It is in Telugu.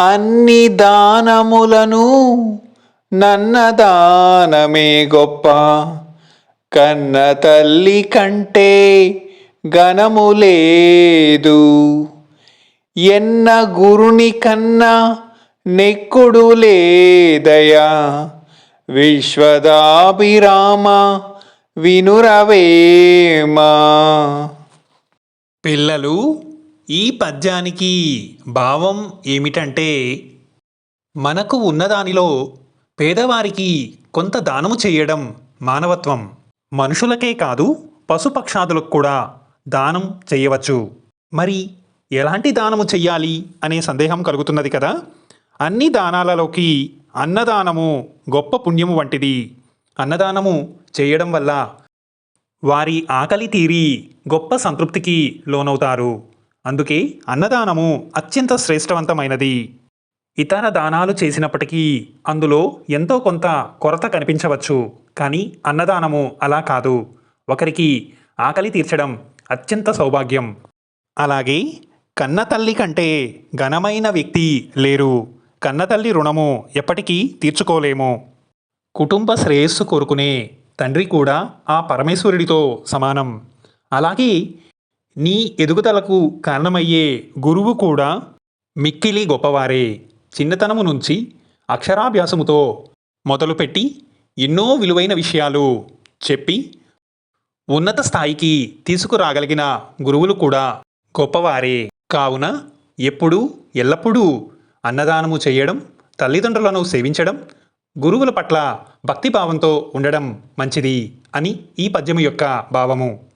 అన్ని దానములను నన్న దానమే గొప్ప. కన్న తల్లి కంటే ఘనము లేదు. ఎన్న గురుని కన్నా నెక్కుడు లేదయా. విశ్వదాభిరామ వినురవేమా. పిల్లలు ఈ పద్యానికి భావం ఏమిటంటే మనకు ఉన్నదానిలో పేదవారికి కొంత దానము చేయడం మానవత్వం. మనుషులకే కాదు పశుపక్షాదులకు కూడా దానం చేయవచ్చు. మరి ఎలాంటి దానము చెయ్యాలి అనే సందేహం కలుగుతున్నది కదా? అన్ని దానాలలోకి అన్నదానము గొప్ప పుణ్యము వంటిది. అన్నదానము చేయడం వల్ల వారి ఆకలి తీరి గొప్ప సంతృప్తికి లోనవుతారు. అందుకే అన్నదానము అత్యంత శ్రేష్టవంతమైనది. ఇతర దానాలు చేసినప్పటికీ అందులో ఎంతో కొంత కొరత కనిపించవచ్చు. కానీ అన్నదానము అలా కాదు. ఒకరికి ఆకలి తీర్చడం అత్యంత సౌభాగ్యం. అలాగే కన్నతల్లి కంటే ఘనమైన వ్యక్తి లేరు. కన్నతల్లి రుణము ఎప్పటికీ తీర్చుకోలేము. కుటుంబ శ్రేయస్సు కోరుకునే తండ్రి కూడా ఆ పరమేశ్వరుడితో సమానం. అలాగే నీ ఎదుగుదలకు కారణమయ్యే గురువు కూడా మిక్కిలి గొప్పవారే. చిన్నతనము నుంచి అక్షరాభ్యాసముతో మొదలుపెట్టి ఎన్నో విలువైన విషయాలు చెప్పి ఉన్నత స్థాయికి తీసుకురాగలిగిన గురువులు కూడా గొప్పవారే. కావున ఎప్పుడూ ఎల్లప్పుడూ అన్నదానము చేయడం తల్లిదండ్రులను సేవించడం గురువుల పట్ల భక్తిభావంతో ఉండడం మంచిది అని ఈ పద్యము యొక్క భావము.